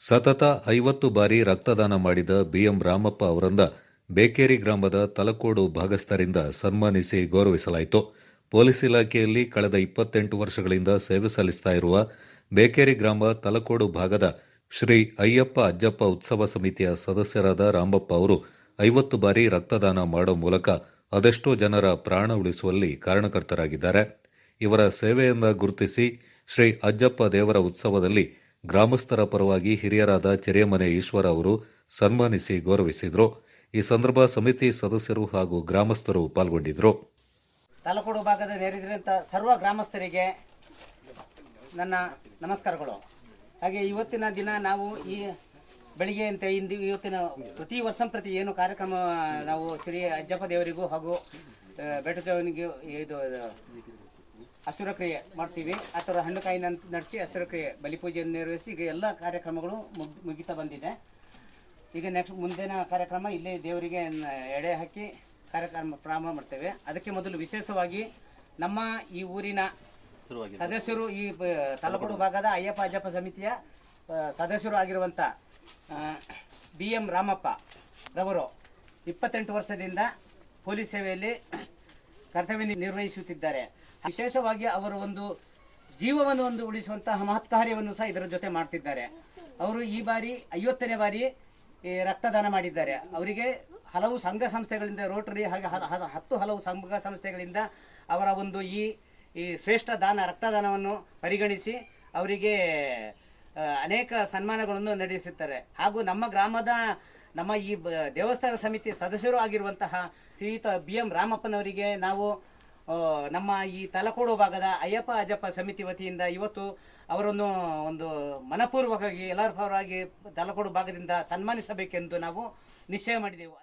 ಸತತ ಐವತ್ತು ಬಾರಿ ರಕ್ತದಾನ ಮಾಡಿದ ಬಿಎಂ ರಾಮಪ್ಪ ಅವರನ್ನ ಬೇಕೇರಿ ಗ್ರಾಮದ ತಲಕೋಡು ಭಾಗಸ್ಥರಿಂದ ಸನ್ಮಾನಿಸಿ ಗೌರವಿಸಲಾಯಿತು. ಪೊಲೀಸ್ ಇಲಾಖೆಯಲ್ಲಿ ಕಳೆದ ಇಪ್ಪತ್ತೆಂಟು ವರ್ಷಗಳಿಂದ ಸೇವೆ ಸಲ್ಲಿಸ್ತಾ ಇರುವ ಬೇಕೇರಿ ಗ್ರಾಮ ತಲಕೋಡು ಭಾಗದ ಶ್ರೀ ಅಯ್ಯಪ್ಪ ಅಜ್ಜಪ್ಪ ಉತ್ಸವ ಸಮಿತಿಯ ಸದಸ್ಯರಾದ ರಾಮಪ್ಪ ಅವರು ಐವತ್ತು ಬಾರಿ ರಕ್ತದಾನ ಮಾಡೋ ಮೂಲಕ ಅದೆಷ್ಟೋ ಜನರ ಪ್ರಾಣ ಉಳಿಸುವಲ್ಲಿ ಕಾರಣಕರ್ತರಾಗಿದ್ದಾರೆ. ಇವರ ಸೇವೆಯನ್ನು ಗುರುತಿಸಿ ಶ್ರೀ ಅಜ್ಜಪ್ಪ ದೇವರ ಉತ್ಸವದಲ್ಲಿ ಗ್ರಾಮಸ್ಥರ ಪರವಾಗಿ ಹಿರಿಯರಾದ ಚೆರೆಮನೆ ಈಶ್ವರ ಅವರು ಸನ್ಮಾನಿಸಿ ಗೌರವಿಸಿದರು. ಈ ಸಂದರ್ಭ ಸಮಿತಿ ಸದಸ್ಯರು ಹಾಗೂ ಗ್ರಾಮಸ್ಥರು ಪಾಲ್ಗೊಂಡಿದ್ದರು ತಾಲೂಕೋಡು ಭಾಗದ ನೆರೆದಿರುವಂಥ ಸರ್ವ ಗ್ರಾಮಸ್ಥರಿಗೆ ನನ್ನ ನಮಸ್ಕಾರಗಳು. ಹಾಗೆ ಇವತ್ತಿನ ದಿನ ನಾವು ಈ ಬೆಳಿಗ್ಗೆ ಅಂತ ಇಂದು ಇವತ್ತಿನ ಪ್ರತಿ ವರ್ಷ ಪ್ರತಿ ಏನು ಕಾರ್ಯಕ್ರಮ ನಾವು ಶ್ರೀ ಅಜ್ಜಪ್ಪ ದೇವರಿಗೂ ಹಾಗೂ ಆ, ಬೆಟ್ಟದೇವನಿಗೂ ಇದು ಹಸುರ ಕ್ರಿಯೆ ಮಾಡ್ತೀವಿ. ಆ ಥರ ಹಣ್ಣು ಕಾಯಿ ನಡೆಸಿ ಹಸುರ ಕ್ರಿಯೆ ಬಲಿಪೂಜೆಯನ್ನು ನೆರವೇರಿಸಿ ಈಗ ಎಲ್ಲ ಕಾರ್ಯಕ್ರಮಗಳು ಮುಗ್ ಮುಗಿತಾ ಬಂದಿದೆ. ಈಗ ನೆಕ್ಸ್ಟ್ ಮುಂದಿನ ಕಾರ್ಯಕ್ರಮ ಇಲ್ಲಿ ದೇವರಿಗೆ ಎಡೆ ಹಾಕಿ ಕಾರ್ಯಕ್ರಮ ಪ್ರಾರಂಭ ಮಾಡ್ತೇವೆ. ಅದಕ್ಕೆ ಮೊದಲು ವಿಶೇಷವಾಗಿ ನಮ್ಮ ಈ ಊರಿನ ಸದಸ್ಯರು ಈ ತಲಕೋಡು ಭಾಗದ ಅಯ್ಯಪ್ಪ ಅಜ್ಜಪ್ಪ ಸಮಿತಿಯ ಸದಸ್ಯರು ಆಗಿರುವಂಥ ಬಿ ಎಂ ರಾಮಪ್ಪ ರವರು ಇಪ್ಪತ್ತೆಂಟು ವರ್ಷದಿಂದ ಪೊಲೀಸ್ ಸೇವೆಯಲ್ಲಿ ಕರ್ತವ್ಯ ನಿರ್ವಹಿಸುತ್ತಿದ್ದಾರೆ. ವಿಶೇಷವಾಗಿ ಅವರು ಒಂದು ಜೀವವನ್ನು ಒಂದು ಉಳಿಸುವಂತಹ ಮಹತ್ ಕಾರ್ಯವನ್ನು ಸಹ ಇದರ ಜೊತೆ ಮಾಡ್ತಿದ್ದಾರೆ. ಅವರು ಈ ಬಾರಿ ಐವತ್ತನೇ ಬಾರಿ ರಕ್ತದಾನ ಮಾಡಿದ್ದಾರೆ. ಅವರಿಗೆ ಹಲವು ಸಂಘ ಸಂಸ್ಥೆಗಳಿಂದ, ರೋಟರಿ ಹಾಗೆ ಹತ್ತು ಹಲವು ಸಂಘ ಸಂಸ್ಥೆಗಳಿಂದ ಅವರ ಒಂದು ಈ ಈ ಶ್ರೇಷ್ಠ ದಾನ, ರಕ್ತದಾನವನ್ನು ಪರಿಗಣಿಸಿ ಅವರಿಗೆ ಅನೇಕ ಸನ್ಮಾನಗಳನ್ನು ನಡೆಸುತ್ತಾರೆ. ಹಾಗೂ ನಮ್ಮ ಗ್ರಾಮದ ನಮ್ಮ ಈ ದೇವಸ್ಥಾನ ಸಮಿತಿ ಸದಸ್ಯರು ಆಗಿರುವಂತಹ ಶ್ರೀಯುತ ಬಿ ಎಂ ರಾಮಪ್ಪನವರಿಗೆ ನಾವು ನಮ್ಮ ಈ ತಲಕೋಡು ಭಾಗದ ಅಯ್ಯಪ್ಪ ಅಜ್ಜಪ್ಪ ಸಮಿತಿ ವತಿಯಿಂದ ಇವತ್ತು ಅವರನ್ನು ಒಂದು ಮನಪೂರ್ವಕವಾಗಿ ಎಲ್ಲರ ಪರವಾಗಿ ತಲಕೋಡು ಭಾಗದಿಂದ ಸನ್ಮಾನಿಸಬೇಕೆಂದು ನಾವು ನಿಶ್ಚಯ ಮಾಡಿದೆವು.